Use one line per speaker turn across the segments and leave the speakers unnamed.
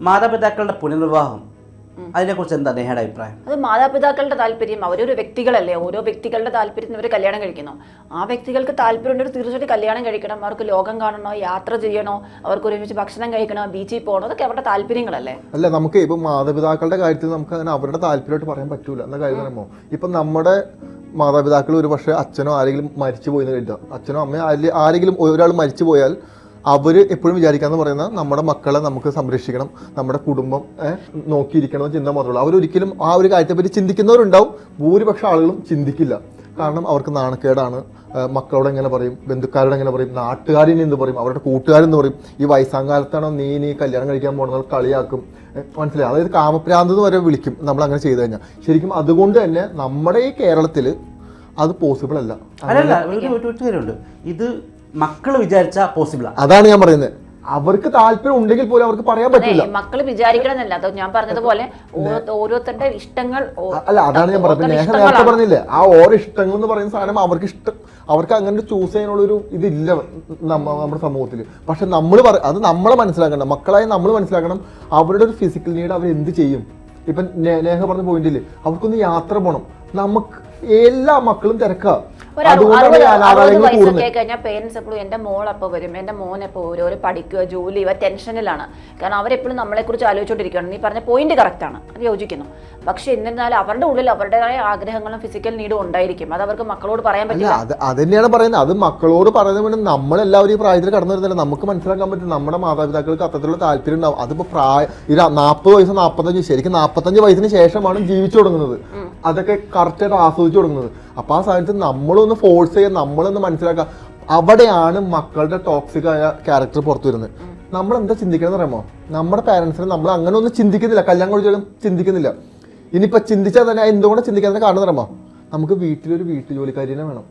മാതാപിതാക്കളുടെ പുനർവിവാഹം. അതിനെക്കുറിച്ച് എന്താ നേഹയുടെ അഭിപ്രായം?
അത് മാതാപിതാക്കളുടെ താല്പര്യം. അവരൊരു വ്യക്തികളല്ലേ. ഓരോ വ്യക്തികളുടെ താല്പര്യത്തിന് ഇവർ കല്യാണം കഴിക്കുന്നു. ആ വ്യക്തികൾക്ക് താല്പര്യമുണ്ടെങ്കിൽ തീർച്ചയായിട്ടും കല്യാണം കഴിക്കണം. അവർക്ക് ലോകം കാണണോ യാത്ര ചെയ്യണോ അവർക്ക് ഒരുമിച്ച് ഭക്ഷണം കഴിക്കണോ ബീച്ചിൽ പോകണോ അതൊക്കെ അവരുടെ താല്പര്യങ്ങളല്ലേ?
അല്ല നമുക്ക് ഇപ്പൊ മാതാപിതാക്കളുടെ കാര്യത്തിൽ നമുക്ക് അങ്ങനെ അവരുടെ താല്പര്യമായിട്ട് പറയാൻ പറ്റൂല. എന്ന കാര്യം പറയുമ്പോൾ ഇപ്പൊ നമ്മുടെ മാതാപിതാക്കൾ ഒരു പക്ഷേ അച്ഛനോ ആരെങ്കിലും മരിച്ചു പോയി എന്ന് കരുതാം അച്ഛനോ അമ്മയോ ആരെങ്കിലും ഒരാൾ മരിച്ചു പോയാൽ അവർ എപ്പോഴും വിചാരിക്കാന്ന് പറയുന്നത് നമ്മുടെ മക്കളെ നമുക്ക് സംരക്ഷിക്കണം നമ്മുടെ കുടുംബം നോക്കിയിരിക്കണം ചിന്ത മാത്രമേ അവരൊരിക്കലും ആ ഒരു കാര്യത്തെപ്പറ്റി ചിന്തിക്കുന്നവരുണ്ടാവും ഭൂരിപക്ഷം ആളുകളും ചിന്തിക്കില്ല കാരണം അവർക്ക് നാണക്കേടാണ് മക്കളോട് എങ്ങനെ പറയും ബന്ധുക്കാരോട് എങ്ങനെ പറയും നാട്ടുകാരിനെ എന്ത് പറയും അവരുടെ കൂട്ടുകാരെന്ന് പറയും ഈ വയസ്സാങ്കാലത്താണോ നീ നീ കല്യാണം കഴിക്കാൻ പോകുന്നത് കളിയാക്കും മനസ്സിലായി അതായത് കാമപ്രാന്ത് എന്ന് വരെ വിളിക്കും നമ്മൾ അങ്ങനെ ചെയ്തു കഴിഞ്ഞാൽ ശരിക്കും അതുകൊണ്ട് തന്നെ നമ്മുടെ ഈ കേരളത്തിൽ അത് പോസിബിൾ അല്ല
ഇത് മക്കൾ വിചാരിച്ചാൽ പോസിബിളാണ്
അതാണ് ഞാൻ പറയുന്നത് അവർക്ക് താല്പര്യം ഉണ്ടെങ്കിൽ പോലും അവർക്ക് പറയാൻ പറ്റില്ല.
മക്കൾ മക്കൾ വിചാരിക്കണമെന്നല്ല. അത് ഞാൻ പറഞ്ഞതുപോലെ ഓരോ- ഓരോരുത്തരുടെ ഇഷ്ടങ്ങൾ
അല്ല അതാണ് ഞാൻ പറഞ്ഞത്.
ഞാൻ
നേഹ നേരത്തെ. പറഞ്ഞില്ലേ ആ ഓരോ ഇഷ്ടങ്ങൾ എന്ന് പറയുന്ന സാധനം അവർക്ക് ഇഷ്ടം അവർക്ക് അങ്ങനെ ചൂസ് ചെയ്യാനുള്ള ഒരു ഇതില്ല നമ്മ നമ്മുടെ സമൂഹത്തിൽ പക്ഷെ നമ്മൾ പറയും അത് നമ്മളെ മനസ്സിലാക്കണം. മക്കളായി നമ്മൾ മനസ്സിലാക്കണം അവരുടെ ഒരു ഫിസിക്കൽ നീഡ് അവർ എന്ത് ചെയ്യും. ഇപ്പം നേഹ പറഞ്ഞ പോയിന്റിൽ അവർക്കൊന്ന് യാത്ര പോകണം നമുക്ക് എല്ലാ മക്കളും തിരക്കാ.
ഒരു അറു-
അതുകൊണ്ടാണ്
അറുപത് വയസ്സൊക്കെ കഴിഞ്ഞാൽ പേരൻസ് എപ്പോഴും എന്റെ മോൾ അപ്പോൾ വരും. എന്റെ മോൻ എപ്പോൾ വരും? ഒരു പഠിക്കുക ജോലി ഇവ ടെൻഷനിലാണ് കാരണം അവരെപ്പോഴും നമ്മളെക്കുറിച്ച് ആലോചിച്ചുകൊണ്ടിരിക്കുകയാണ്. നീ പറഞ്ഞ പോയിന്റ് കറക്റ്റ് ആണ്. അത് യോജിക്കുന്നു. പക്ഷെ എന്നിരുന്നാലും അവരുടെ ഉള്ളിൽ അവരുടേതായ ആഗ്രഹങ്ങളും ഫിസിക്കൽ നീഡും ഉണ്ടായിരിക്കും. അത് അവർക്ക് മക്കളോട് പറയാൻ പറ്റില്ല.
അത് തന്നെയാണ് പറയുന്നത്. അത് മക്കളോട് പറയുന്നത് വേണ്ടി നമ്മളെല്ലാവരും ഈ പ്രായത്തിൽ കടന്നു വരുന്നില്ല. നമുക്ക് മനസ്സിലാക്കാൻ പറ്റും നമ്മുടെ മാതാപിതാക്കൾക്ക് അത്തരത്തിലുള്ള താല്പര്യം ഉണ്ടാവും. അതിപ്പോ പ്രായ ഈ നാൽപ്പത് വയസ്സ് നാൽപ്പത്തഞ്ച് ശരിക്കും നാൽപ്പത്തഞ്ച് വയസ്സിന് ശേഷമാണ് ജീവിച്ചു തുടങ്ങുന്നത്. അതൊക്കെ കറക്റ്റായിട്ട് ആസ്വദിച്ചു തുടങ്ങുന്നത്. അപ്പൊ ആ സമയത്ത് നമ്മളൊന്ന് ഫോഴ്സ് ചെയ്യാൻ നമ്മളൊന്ന് മനസ്സിലാക്കുക അവിടെയാണ് മക്കളുടെ ടോക്സിക് ആയ ക്യാരക്ടർ പുറത്തു വരുന്നത്. നമ്മൾ എന്താ ചിന്തിക്കണം പറയുമ്പോൾ നമ്മുടെ പാരന്റ്സിനെ നമ്മൾ അങ്ങനെ ഒന്നും ചിന്തിക്കുന്നില്ല. കല്യാണം കഴിച്ചാലും ചിന്തിക്കുന്നില്ല. ഇനിയിപ്പോ ചിന്തിച്ചാൽ തന്നെ എന്തുകൊണ്ട് ചിന്തിക്കാതെ കാരണം പറയുമ്പോൾ നമുക്ക് വീട്ടിലൊരു വീട്ടു ജോലിക്കാരിനെ വേണം.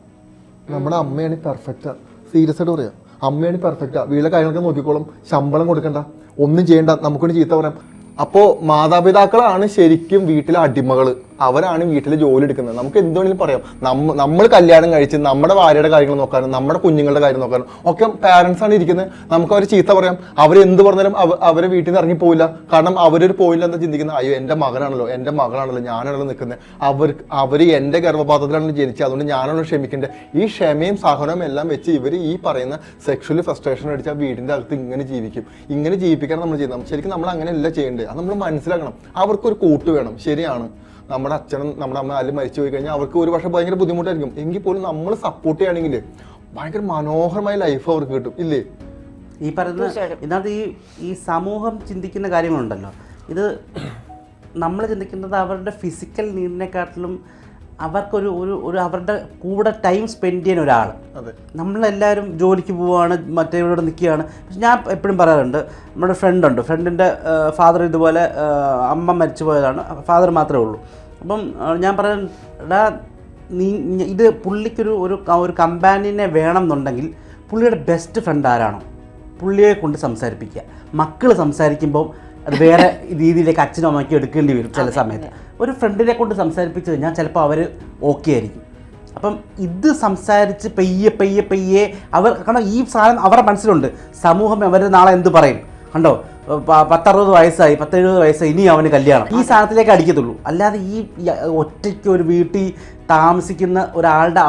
നമ്മുടെ അമ്മയാണ് പെർഫെക്റ്റ് സീരിയസ് ആയിട്ട് പറയാം. അമ്മയാണ് പെർഫെക്റ്റാ വീട്ടിലെ കാര്യങ്ങളൊക്കെ നോക്കിക്കോളും. ശമ്പളം കൊടുക്കണ്ട. ഒന്നും ചെയ്യണ്ട. നമുക്കൊന്ന് ചീത്ത പറയാം. അപ്പോൾ മാതാപിതാക്കളാണ് ശരിക്കും വീട്ടിലെ അടിമകൾ അവരാണ് വീട്ടിൽ ജോലി എടുക്കുന്നത്. നമുക്ക് എന്ത് വേണമെങ്കിലും പറയാം. നമ്മ നമ്മൾ കല്യാണം കഴിച്ച് നമ്മുടെ ഭാര്യയുടെ കാര്യങ്ങൾ നോക്കാനും നമ്മുടെ കുഞ്ഞുങ്ങളുടെ കാര്യം നോക്കാനും ഒക്കെ പാരൻസ് ആണ് ഇരിക്കുന്നത്. നമുക്ക് അവർ ചീത്ത പറയാം. അവർ എന്ത് പറഞ്ഞാലും അവ- അവരെ വീട്ടിൽ നിന്ന് ഇറങ്ങി പോയില്ല കാരണം അവരൊരു പോയില്ല എന്താ ചിന്തിക്കുന്നത്? അയ്യോ എന്റെ മകനാണല്ലോ എന്റെ മകളാണല്ലോ ഞാനാണല്ലോ നിൽക്കുന്നത്. അവർ അവർ എന്റെ ഗർഭപാത്രത്തിലാണ് ജനിച്ചത്. അതുകൊണ്ട് ഞാനാണല്ലോ ക്ഷമിക്കേണ്ടത്. ഈ ക്ഷമയും സഹനവും എല്ലാം വെച്ച് ഇവർ ഈ പറയുന്ന സെക്ഷലി ഫ്രസ്ട്രേഷൻ അടിച്ച് വീടിന്റെ അകത്ത് ഇങ്ങനെ ജീവിക്കും. ഇങ്ങനെ ജീവിപ്പിക്കണം നമ്മൾ ചെയ്യുന്നത്. ശരിക്കും നമ്മൾ അങ്ങനെയല്ല ചെയ്യേണ്ടത്. അത് നമ്മൾ മനസ്സിലാക്കണം. അവർക്കൊരു കൂട്ട് വേണം. ശരിയാണ്. നമ്മുടെ അച്ഛനും നമ്മുടെ അമ്മ ആരും മരിച്ചു പോയി കഴിഞ്ഞാൽ അവർക്ക് ഒരു പക്ഷേ ഭയങ്കര ബുദ്ധിമുട്ടായിരിക്കും. എങ്കിൽ പോലും നമ്മൾ സപ്പോർട്ട് ചെയ്യുകയാണെങ്കിൽ ഭയങ്കര മനോഹരമായ ലൈഫ് അവർക്ക് കിട്ടും. ഇല്ലേ?
ഈ പറയുന്ന
ഇതാണ്
ഇതിനകത്ത് ഈ ഈ സമൂഹം ചിന്തിക്കുന്ന കാര്യങ്ങളുണ്ടല്ലോ. ഇത് നമ്മൾ ചിന്തിക്കുന്നത് അവരുടെ ഫിസിക്കൽ നീഡിനെക്കാട്ടിലും അവർക്കൊരു ഒരു ഒരു അവരുടെ കൂടെ ടൈം സ്പെൻഡ് ചെയ്യുന്ന ഒരാൾ.
അതെ.
നമ്മളെല്ലാവരും ജോലിക്ക് പോവുകയാണ് മറ്റേവരോട് നിൽക്കുകയാണ്. പക്ഷെ ഞാൻ എപ്പോഴും പറയാറുണ്ട് നമ്മുടെ ഫ്രണ്ടുണ്ട് ഫ്രണ്ടിന്റെ ഫാദർ ഇതുപോലെ അമ്മ മരിച്ചു പോയതാണ്. ഫാദർ മാത്രമേ ഉള്ളൂ. അപ്പം ഞാൻ പറയാൻ നീ ഇത് പുള്ളിക്കൊരു ഒരു ഒരു കമ്പാനിയനെ വേണം എന്നുണ്ടെങ്കിൽ പുള്ളിയുടെ ബെസ്റ്റ് ഫ്രണ്ട് ആരാണോ? പുള്ളിയെ കൊണ്ട് സംസാരിപ്പിക്കുക. മക്കൾ സംസാരിക്കുമ്പോൾ അത് വേറെ രീതിയിലേക്ക് അച്ഛനും അമ്മയ്ക്കും എടുക്കേണ്ടി വരും ചില സമയത്ത്. ഒരു ഫ്രണ്ടിനെ കൊണ്ട് സംസാരിപ്പിച്ച് കഴിഞ്ഞാൽ ചിലപ്പോൾ അവർ ഓക്കെ ആയിരിക്കും. അപ്പം ഇത് സംസാരിച്ച് പെയ്യെ പെയ്യെ പെയ്യെ അവർ കാരണം ഈ സാധനം അവരുടെ മനസ്സിലുണ്ട്. സമൂഹം അവർ നാളെ എന്ത് പറയും? കണ്ടോ? പത്തറുപത് വയസ്സായി പത്തെഴുപത് വയസ്സായി ഇനി അവന് കല്യാണം. ഈ സാധനത്തിലേക്ക് അടിക്കത്തുള്ളൂ. അല്ലാതെ ഈ ഒറ്റയ്ക്ക് ഒരു വീട്ടിൽ താമസിക്കുന്ന ഒരാളുടെ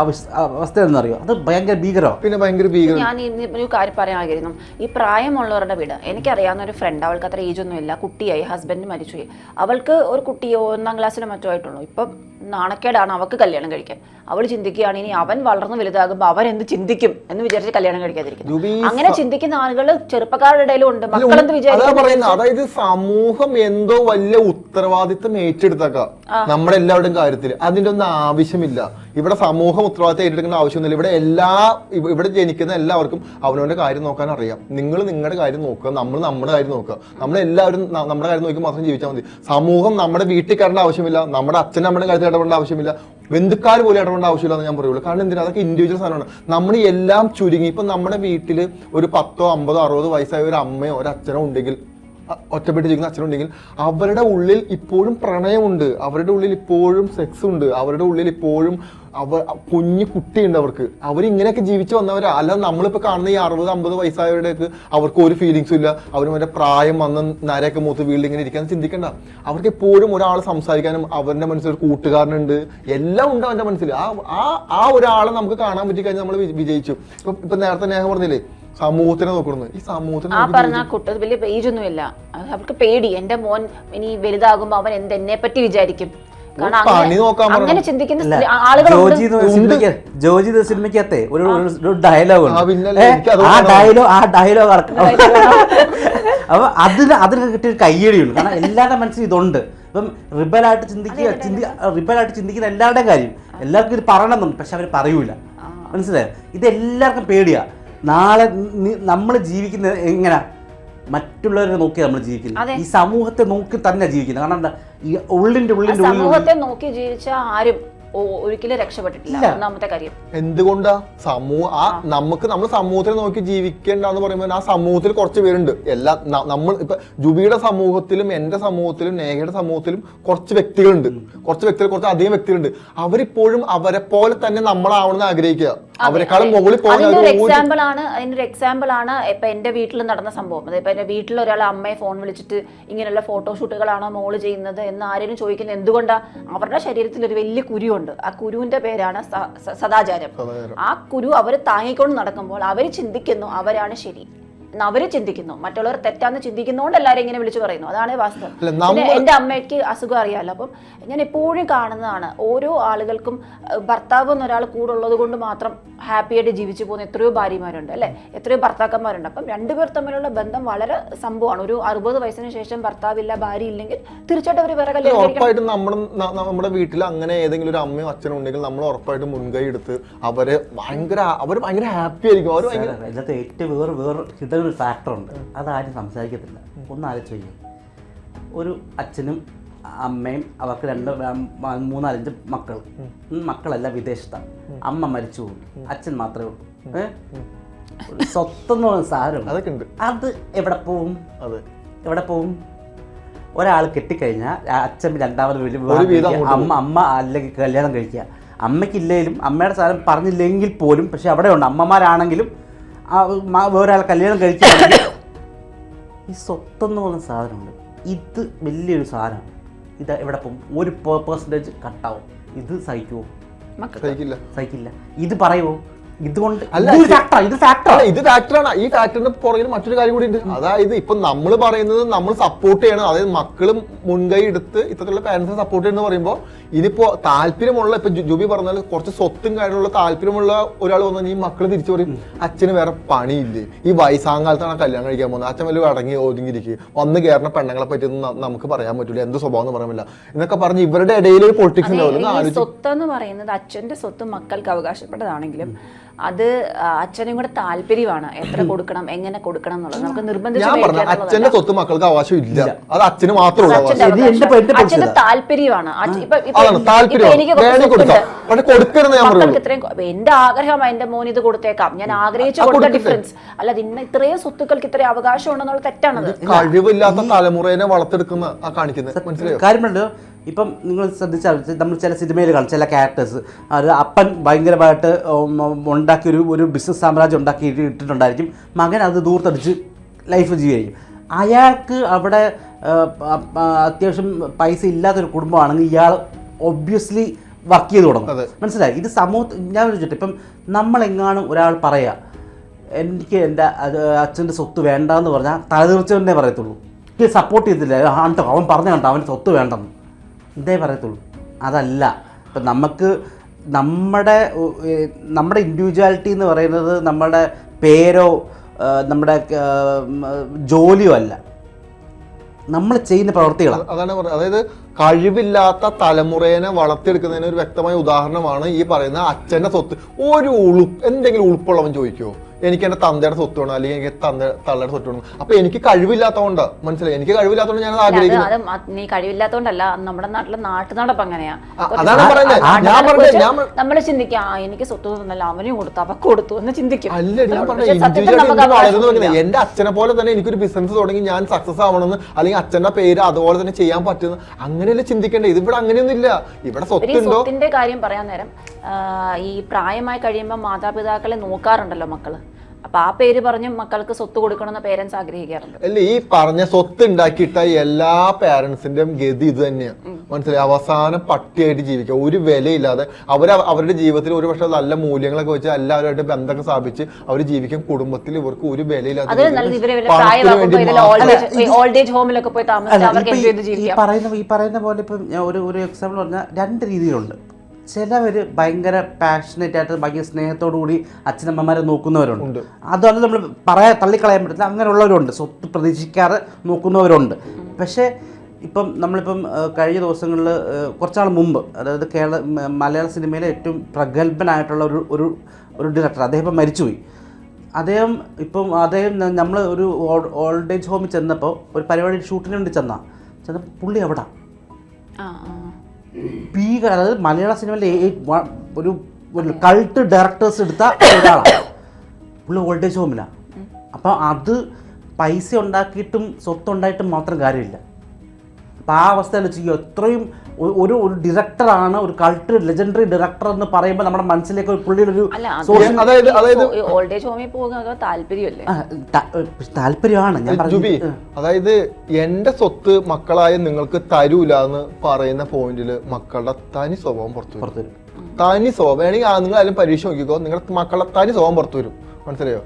അവസ്ഥ എന്നറിയോ അത് ഭയങ്കര ഭീകരമാണ്
പിന്നെ ഭയങ്കര ഭീകര.
ഞാൻ ഈ ഒരു കാര്യം പറയാൻ ആഗ്രഹിക്കുന്നു ഈ പ്രായമുള്ളവരുടെ വീട് എനിക്കറിയാവുന്ന ഒരു ഫ്രണ്ട് അവൾക്ക് അത്ര ഏജ് ഒന്നും ഇല്ല. കുട്ടിയായി ഹസ്ബൻഡ് മരിച്ചുപോയി. അവൾക്ക് ഒരു കുട്ടിയോ ഒന്നാം ക്ലാസ്സിലോ മറ്റോ ആയിട്ടുള്ളൂ. ഇപ്പം നാണക്കേടാണ് അവൾക്ക് കല്യാണം കഴിക്കാൻ. അവൾ ചിന്തിക്കുകയാണ് ഇനി അവൻ വളർന്നു വലുതാകുമ്പോൾ അവൻ എന്ത് ചിന്തിക്കും എന്ന് വിചാരിച്ച് കല്യാണം
കഴിക്കാതിരിക്കും.
അങ്ങനെ ചിന്തിക്കുന്ന ആളുകൾ ചെറുപ്പക്കാരുടെ ഇടയിലും ഉണ്ട് മക്കളെന്ത് വിചാരിക്കും
അതായത് സമൂഹം എന്തോ വലിയ ഉത്തരവാദിത്തം ഏറ്റെടുത്തേക്കാം. നമ്മുടെ എല്ലാവരുടെയും കാര്യത്തിൽ അതിന്റെ ഒന്നും ആവശ്യമില്ല. ഇവിടെ സമൂഹം ഉത്തരവാദിത്തം ഏറ്റെടുക്കേണ്ട ആവശ്യമൊന്നുമില്ല. ഇവിടെ എല്ലാ ഇവിടെ ജനിക്കുന്ന എല്ലാവർക്കും അവനവന്റെ കാര്യം നോക്കാൻ അറിയാം. നിങ്ങൾ നിങ്ങളുടെ കാര്യം നോക്കുക നമ്മൾ നമ്മുടെ കാര്യം നോക്കുക. നമ്മളെല്ലാവരും നമ്മുടെ കാര്യം നോക്കി മാത്രം ജീവിച്ചാൽ മതി. സമൂഹം നമ്മുടെ വീട്ടിൽ കയറേണ്ട ആവശ്യമില്ല നമ്മുടെ അച്ഛൻ നമ്മുടെ കാര്യത്തിൽ ഇടപെടേണ്ട ആവശ്യമില്ല ബന്ധുക്കാർ പോലും ഇടപെടേണ്ട ആവശ്യമില്ല എന്ന് ഞാൻ പറയുള്ളൂ. കാരണം എന്തിനാ? അതൊക്കെ ഇൻഡിവിജ്വൽ സാധനമാണ്. നമ്മൾ എല്ലാം ചുരുങ്ങി ഇപ്പം നമ്മുടെ വീട്ടിൽ ഒരു പത്തോ അമ്പതോ അറുപതോ വയസ്സായ ഒരു അമ്മയോ ഒരു അച്ഛനോ ഉണ്ടെങ്കിൽ ഒറ്റപ്പെട്ട് ജീവിക്കുന്ന അച്ഛനുണ്ടെങ്കിൽ അവരുടെ ഉള്ളിൽ ഇപ്പോഴും പ്രണയമുണ്ട്. അവരുടെ ഉള്ളിൽ ഇപ്പോഴും സെക്സ് ഉണ്ട് അവരുടെ ഉള്ളിൽ ഇപ്പോഴും അവർ കുഞ്ഞു കുട്ടിയുണ്ട് അവർക്ക്. അവരിങ്ങനെയൊക്കെ ജീവിച്ചു വന്നവരാ. അല്ല നമ്മളിപ്പോൾ കാണുന്ന ഈ അറുപത് അമ്പത് വയസ്സായവരുടെയൊക്കെ അവർക്ക് ഒരു ഫീലിങ്സും ഇല്ല. അവർ മറ്റേ പ്രായം വന്ന് നരയൊക്കെ മൂത്ത് വീട്ടിൽ ഇങ്ങനെ ഇരിക്കാൻ ചിന്തിക്കണ്ട. അവർക്ക് എപ്പോഴും ഒരാൾ സംസാരിക്കാനും അവരുടെ മനസ്സിൽ ഒരു കൂട്ടുകാരനുണ്ട്. എല്ലാം ഉണ്ട് അവന്റെ മനസ്സിൽ. ആ ആ ആ ഒരാളെ നമുക്ക് കാണാൻ പറ്റി കഴിഞ്ഞാൽ നമ്മൾ വിജയിച്ചു. ഇപ്പം ഇപ്പം നേരത്തെ നേഹം പറഞ്ഞില്ലേ? സമൂഹത്തിനെ നോക്കണം ഈ സമൂഹത്തിന്
ആ പറഞ്ഞ കുട്ടി വലിയ ഏജ് ഒന്നുമില്ല അവർക്ക് പേടി. എന്റെ മോൻ ഇനി വലുതാകുമ്പോ അവൻ എന്ത് എന്നെ പറ്റി വിചാരിക്കും. കാരണം
പണി നോക്കാൻ.
അങ്ങനെ ചിന്തിക്കുന്ന ആളുകളുണ്ട്
ജോജി എന്ന സിനിമയ്ക്കകത്തെ ഒരു ഒരു- ഡയലോഗ്
ആ,
ഡയലോഗ് ആ ഡയലോഗ് അപ്പൊ അതിന് അതിന് കിട്ടിയ കയ്യടിയുള്ളൂ കാരണം എല്ലാവരുടെ മനസ്സിൽ ഇതുണ്ട്. ഇപ്പം റിബലായിട്ട് ചിന്തിക്കുക ചിന്തി റിബലായിട്ട് ചിന്തിക്കുന്ന എല്ലാവരുടെയും കാര്യം. എല്ലാവർക്കും ഇത് പറയണമെന്നുണ്ട് പക്ഷെ അവർ പറയൂല. മനസ്സിലായോ? ഇത് എല്ലാവർക്കും പേടിയാ. നാളെ നമ്മൾ ജീവിക്കുന്നത് എങ്ങനെ? മറ്റുള്ളവരെ നോക്കി നമ്മൾ. ജീവിക്കുന്നത് ഈ സമൂഹത്തെ നോക്കി തന്നെ ജീവിക്കുന്നത്. കാരണം എന്താ? ഈ ഉള്ളിന്റെ ഉള്ളിന്റെ ഉള്ളിൽ
സമൂഹത്തെ നോക്കി ജീവിച്ച ആരും ഒരിക്കലും രക്ഷപ്പെട്ടിട്ടില്ല. ഒന്നാമത്തെ കാര്യം.
എന്തുകൊണ്ടാ? സമൂഹ ആ നമുക്ക് നമ്മൾ സമൂഹത്തിനെ നോക്കി ജീവിക്കേണ്ടെന്ന് പറയുമ്പോൾ ആ സമൂഹത്തിൽ കുറച്ച് പേരുണ്ട്. എല്ലാ നമ്മൾ ഇപ്പൊ ജുബിയുടെ സമൂഹത്തിലും എന്റെ സമൂഹത്തിലും നേഹയുടെ സമൂഹത്തിലും കുറച്ച് വ്യക്തികളുണ്ട്. കുറച്ച് വ്യക്തികൾ കുറച്ച് അധികം വ്യക്തികളുണ്ട്. അവരിപ്പോഴും അവരെ പോലെ തന്നെ നമ്മളാവണമെന്ന് ആഗ്രഹിക്കുക. അവരെക്കാളും മുകളിൽ
അതിന്റെ ഒരു എക്സാമ്പിൾ ആണ് അതിന്റെ ഒരു എക്സാമ്പിൾ ആണ് ഇപ്പൊ എന്റെ വീട്ടിൽ നടന്ന സംഭവം. അതായത് ഇപ്പൊ എന്റെ വീട്ടിൽ ഒരാൾ അമ്മയെ ഫോൺ വിളിച്ചിട്ട് ഇങ്ങനെയുള്ള ഫോട്ടോഷൂട്ടുകളാണോ മോൾ ചെയ്യുന്നത് എന്ന് ആരെങ്കിലും ചോദിക്കുന്നത് എന്തുകൊണ്ടാ? അവരുടെ ശരീരത്തിൽ ഒരു വലിയ കുരുവുണ്ട്. ആ കുരുവിന്റെ പേരാണ് സദാചാരം. ആ കുരു അവർ താങ്ങിക്കൊണ്ട് നടക്കുമ്പോൾ അവർ ചിന്തിക്കുന്നു അവരാണ് ശരി. എന്ന് അവർ ചിന്തിക്കുന്നു. മറ്റുള്ളവർ തെറ്റാന്ന് ചിന്തിക്കുന്നതുകൊണ്ട് എല്ലാവരും ഇങ്ങനെ വിളിച്ചു പറയുന്നു. അതാണ് വാസ്തവം.
അല്ല,
എന്റെ അമ്മയ്ക്ക് അസുഖം അറിയാമല്ലോ അപ്പം ഞാൻ എപ്പോഴും കാണുന്നതാണ് ഓരോ ആളുകൾക്കും ഭർത്താവ് എന്നൊരാൾ കൂടെ ഉള്ളത് കൊണ്ട് മാത്രം ഹാപ്പി ആയിട്ട് ജീവിച്ചു പോകുന്ന എത്രയോ ഭാര്യമാരുണ്ട് അല്ലെ? എത്രയോ ഭർത്താക്കന്മാരുണ്ട്. അപ്പം രണ്ടുപേർ തമ്മിലുള്ള ബന്ധം വളരെ സംഭവമാണ്. ഒരു അറുപത് വയസ്സിന് ശേഷം ഭർത്താവില്ല ഭാര്യ ഇല്ലെങ്കിൽ തീർച്ചയായിട്ടും അവർ വേറെ
ഉറപ്പായിട്ടും നമ്മുടെ നമ്മുടെ വീട്ടിൽ അങ്ങനെ ഏതെങ്കിലും ഒരു അമ്മയോ അച്ഛനോ ഉണ്ടെങ്കിൽ നമ്മൾ ഉറപ്പായിട്ടും മുൻകൈ എടുത്ത് അവരെ ഭയങ്കര അവർ ഭയങ്കര ഹാപ്പി ആയിരിക്കും. അവർ ഭയങ്കര
ഏറ്റവും വേറെ വേറെ ഇതൊരു ഫാക്ടറുണ്ട് അതാരും സംസാരിക്കത്തില്ല. ഒന്ന് ആലോചിച്ച് നോക്കി ഒരു അച്ഛനും അമ്മയും അവർക്ക് രണ്ട് മൂന്നാലഞ്ച് മക്കൾ. മക്കളെല്ലാം വിദേശത്താണ്. അമ്മ മരിച്ചു പോകും അച്ഛൻ മാത്രമേ ഉള്ളൂ? ഒരു സ്വത്തെന്ന് പറയുന്ന
അതൊക്കെ ഉണ്ട്.
അത് എവിടെ പോവും?
അത്.
എവിടെ പോവും? ഒരാൾ കെട്ടിക്കഴിഞ്ഞാൽ അച്ഛൻ രണ്ടാമത്
ഒരു.
അമ്മ അമ്മ അല്ലെങ്കിൽ കല്യാണം കഴിക്കുക. അമ്മയ്ക്കില്ലെങ്കിലും അമ്മയുടെ സാധനം പറഞ്ഞില്ലെങ്കിൽ പോലും പക്ഷെ അവിടെ ഉണ്ട്. അമ്മമാരാണെങ്കിലും വേറൊരാൾ കല്യാണം കഴിക്കുകയാണെങ്കിൽ ഈ സ്വത്തെന്ന് പറയുന്ന സാധനമുണ്ട്. ഇത് വലിയൊരു സാധനമാണ് ഇത് എവിടെ പോകും? ഒരു പെർസെന്റേജ് കട്ടാവും ഇത് സഹിക്കുമോ
സഹിക്കില്ല.
സഹിക്കില്ല. ഇത് പറയുമോ ഇതുകൊണ്ട് ഇത് ഇത്
ഫാക്ടറാണ് ഈ ഫാക്ടറിന്റെ പുറകിൽ മറ്റൊരു കാര്യം കൂടി ഉണ്ട് അതായത് ഇപ്പൊ നമ്മൾ പറയുന്നത് നമ്മൾ സപ്പോർട്ട് ചെയ്യണം. അതായത് മക്കളും മുൻകൈ എടുത്ത് ഇത്തരത്തിലുള്ള പാരന്റ്സിനെ സപ്പോർട്ട് ചെയ്യുന്ന പറയുമ്പോൾ ഇതിപ്പോ താല്പര്യമുള്ള ഇപ്പൊ ജുബി പറഞ്ഞാൽ കുറച്ച് സ്വത്തും കാര്യമുള്ള താല്പര്യമുള്ള ഒരാൾ വന്നാൽ ഈ മക്കൾ തിരിച്ചു പറയും അച്ഛന് വേറെ പണിയില്ലേ? ഈ വയസ്സാങ്കാലത്താണ് കല്യാണം കഴിക്കാൻ പോകുന്നത്. അച്ഛൻ വലിയ അടങ്ങി ഒതുങ്ങിയിരിക്കും. വന്ന് കയറുന്ന പെണ്ണുങ്ങളെ പറ്റി നമുക്ക് പറയാൻ പറ്റില്ല എന്ത് സ്വഭാവം എന്ന് പറയാൻ പറ്റില്ല. എന്നൊക്കെ പറഞ്ഞ് ഇവരുടെ ഇടയിൽ ഒരു പൊളിറ്റിക്സ്
സ്വത്ത് എന്ന് പറയുന്നത് അച്ഛന്റെ സ്വത്ത് മക്കൾക്ക് അവകാശപ്പെട്ടതാണെങ്കിലും അത് അച്ഛനും കൂടെ താല്പര്യമാണ് എത്ര കൊടുക്കണം എങ്ങനെ കൊടുക്കണം എന്നുള്ളത്. നമുക്ക് നിർബന്ധിച്ച്
അച്ഛന്റെ. സ്വത്ത് മക്കൾക്ക് അവകാശം ഇല്ല. അത് അച്ഛന് മാത്രമേ
അച്ഛന്റെ. താല്പര്യമാണ്. മക്കൾക്ക് ഇത്രയും എന്റെ ആഗ്രഹം എന്റെ മോൻ ഇത് കൊടുത്തേക്കാം. ഞാൻ ആഗ്രഹിച്ചു കൊടുത്ത ഡിഫറൻസ് അല്ല ഇന്ന ഇത്രയും സ്വത്തുക്കൾക്ക് ഇത്രയും അവകാശം ഉണ്ടെന്നുള്ള തെറ്റാണത്.
കഴിവില്ലാത്ത തലമുറയെ വളർത്തെടുക്കുന്ന ആ കാണിക്കുന്നത് മനസ്സിലായോ?
കാര്യമുണ്ട്. ഇപ്പം നിങ്ങൾ ശ്രദ്ധിച്ചാൽ നമ്മൾ ചില സിനിമയിൽ കാണും ചില ക്യാരക്ടേഴ്സ് അത് അപ്പൻ ഭയങ്കരമായിട്ട് ഉണ്ടാക്കി ഒരു ഒരു ബിസിനസ് സാമ്രാജ്യം ഉണ്ടാക്കി ഇട്ട് ഇട്ടിട്ടുണ്ടായിരിക്കും. മകൻ അത് ദൂർത്തടിച്ച് ലൈഫ് ജീവിക്കും. അയാൾക്ക് അവിടെ അത്യാവശ്യം പൈസ ഇല്ലാത്തൊരു കുടുംബമാണെങ്കിൽ ഇയാൾ ഒബ്വിയസ്ലി വർക്ക് ചെയ്ത് തുടങ്ങും. മനസ്സിലായി? ഇത് സമൂഹത്തിൽ ഞാൻ ചോദിച്ചിട്ട് ഇപ്പം നമ്മളെങ്ങാനും ഒരാൾ പറയുക എനിക്ക് എന്റെ അത് അച്ഛന്റെ സ്വത്ത് വേണ്ടെന്ന് പറഞ്ഞാൽ തലതീർച്ചവനെ പറയത്തുള്ളൂ. എനിക്ക് സപ്പോർട്ട് ചെയ്തില്ല? ആണ്ടോ അവൻ പറഞ്ഞു കണ്ടോ? അവന് സ്വത്ത് വേണ്ടെന്ന്. ഇതേ പറയത്തുള്ളൂ. അതല്ല. ഇപ്പം നമുക്ക് നമ്മുടെ നമ്മുടെ ഇൻഡിവിജ്വാലിറ്റി എന്ന് പറയുന്നത് നമ്മുടെ പേരോ നമ്മുടെ ജോലിയോ അല്ല. നമ്മൾ ചെയ്യുന്ന പ്രവർത്തികളാണ്
അതാണ് പറയുന്നത് അതായത് കഴിവില്ലാത്ത തലമുറേനെ വളർത്തിയെടുക്കുന്നതിന് ഒരു വ്യക്തമായ ഉദാഹരണമാണ് ഈ പറയുന്ന അച്ഛന്റെ സ്വത്ത്. ഒരു ഉളു എന്തെങ്കിലും ഉളുപ്പുള്ളവൻ ചോദിക്കുമോ എനിക്ക് എന്റെ തന്തയുടെ സ്വത്ത് വേണം അല്ലെങ്കിൽ എനിക്ക് തന്ത തള്ളയുടെ സ്വത്ത് വേണം അപ്പൊ എനിക്ക് കഴിവില്ലാത്തതുകൊണ്ട് മനസ്സിലായി? എനിക്ക് കഴിവില്ലാത്തതുകൊണ്ട് ഞാൻ
ആഗ്രഹിക്കുന്നത്
ആഗ്രഹിക്കുന്നു.
നീ കഴിവില്ലാത്തോണ്ടല്ല നമ്മുടെ നാട്ടിലെ നാട്ടു നടപ്പ് അങ്ങനെയാ
അതാണ് പറയുന്നത്. ഞാൻ പറഞ്ഞത് ഞാൻ
നമ്മൾ ചിന്തിക്കാം ആ എനിക്ക് സ്വത്ത് തന്നല്ല അവനും കൊടുത്തു അവ കൊടുത്തു എന്ന് ചിന്തിക്കും.
അല്ല ഞാൻ പറഞ്ഞ
പക്ഷേ സത്യത്തിൽ
ഇൻഡിവിജ്വൽ
നമുക്ക്
എനിക്ക് വളരുന്നു എന്റെ അച്ഛനെ പോലെ തന്നെ എനിക്കൊരു ബിസിനസ് തുടങ്ങി ഞാൻ സക്സസ് ആവണമെന്ന് അല്ലെങ്കിൽ അച്ഛന്റെ പേര് അതുപോലെ തന്നെ ചെയ്യാൻ പറ്റുന്ന അങ്ങനെയല്ലേ ചിന്തിക്കേണ്ടത് ഇത് ഇവിടെ അങ്ങനെയൊന്നും ഇല്ല. ഇവിടെ സ്വത്തുണ്ടോ?
സ്വത്തിന്റെ കാര്യം പറയാൻ നേരം ഈ പ്രായമായി കഴിയുമ്പോൾ മാതാപിതാക്കളെ നോക്കാറുണ്ടല്ലോ മക്കൾ. അപ്പൊ ആ പേര് പറഞ്ഞ് മക്കൾക്ക് സ്വത്ത് കൊടുക്കണമെന്ന് പേരൻസ് ആഗ്രഹിക്കാറുണ്ട്.
അല്ല ഈ പറഞ്ഞ സ്വത്ത് ഉണ്ടാക്കിയിട്ട എല്ലാ പാരന്റ്സിന്റെയും ഗതി ഇത് തന്നെയാണ് മനസ്സിലായി? അവസാനം പട്ടിയായിട്ട് ജീവിക്കുക. ഒരു വിലയില്ലാതെ അവർ അവരുടെ ജീവിതത്തിൽ ഒരു പക്ഷേ നല്ല മൂല്യങ്ങളൊക്കെ വെച്ച് എല്ലാവരുമായിട്ട് ബന്ധമൊക്കെ സ്ഥാപിച്ച് അവർ ജീവിക്കും. കുടുംബത്തിൽ ഇവർക്ക് ഒരു വിലയില്ലാതെ
പറയുന്ന ഈ പറയുന്ന പോലെ ഇപ്പം ഒരു ഒരു എക്സാമ്പിൾ പറഞ്ഞാൽ രണ്ട് രീതിയിലുണ്ട്. ചിലവർ ഭയങ്കര പാഷനേറ്റ് ആയിട്ട് ഭയങ്കര സ്നേഹത്തോടു കൂടി അച്ഛനമ്മമാരെ നോക്കുന്നവരുണ്ട്. അതല്ല നമ്മൾ പറയാൻ തള്ളിക്കളയാൻ പറ്റില്ല അങ്ങനെയുള്ളവരുണ്ട്. സ്വത്ത് പ്രതീക്ഷിക്കാതെ നോക്കുന്നവരുണ്ട്. പക്ഷേ ഇപ്പം നമ്മളിപ്പം കഴിഞ്ഞ ദിവസങ്ങളിൽ കുറച്ചാൾ മുമ്പ് അതായത് കേരള മലയാള സിനിമയിലെ ഏറ്റവും പ്രഗത്ഭനായിട്ടുള്ള ഒരു ഒരു ഒരു ഡയറക്ടർ അദ്ദേഹം ഇപ്പം മരിച്ചുപോയി. അദ്ദേഹം ഇപ്പം അദ്ദേഹം നമ്മൾ ഒരു ഓൾഡ് ഏജ് ഹോമിൽ ചെന്നപ്പോൾ ഒരു പരിപാടി ഷൂട്ടിന് വേണ്ടി ചെന്നാ. ചെന്നപ്പോൾ പുള്ളി എവിടെ. ഭീകര അതായത് മലയാള സിനിമയിലെ ഒരു ഒരു കൾട്ട് ഡയറക്ടേഴ്സ് എടുത്ത ഒരാളാണ് പുള്ളി വോൾട്ടേജ് ഹോമിലാണ് അപ്പം അത് പൈസ ഉണ്ടാക്കിയിട്ടും സ്വത്തുണ്ടായിട്ടും മാത്രം കാര്യമില്ല. അപ്പം ആ അവസ്ഥയിൽ വെച്ച് എത്രയും ഒ- ഒരു ഒരു ഡയറക്ടറാണ് ഒരു കൾട്ട് ലെജൻഡറി ഡയറക്ടർ എന്ന് പറയുമ്പോൾ നമ്മുടെ മനസ്സിലേക്ക് ഒരു പുള്ളിയുടെ ഒരു
ഓൾഡ് ഏജ് ഹോമിൽ പോകുക താല്പര്യമല്ലേ?
താല്പര്യമാണ് ഞാൻ പറഞ്ഞു
അതായത് എന്റെ സ്വത്ത് മക്കളായ നിങ്ങൾക്ക് തരൂല എന്ന് പറയുന്ന പോയിന്റിൽ മക്കളുടെ തനി സ്വഭാവം പുറത്തു വരും.
പുറത്തു വരും.
തനി സ്വഭാവം വേണമെങ്കിൽ നിങ്ങൾ അതിലും പരീക്ഷ നോക്കിക്കോ നിങ്ങളുടെ മക്കളുടെ തനി സ്വഭാവം പുറത്തു വരും. മനസ്സിലായോ?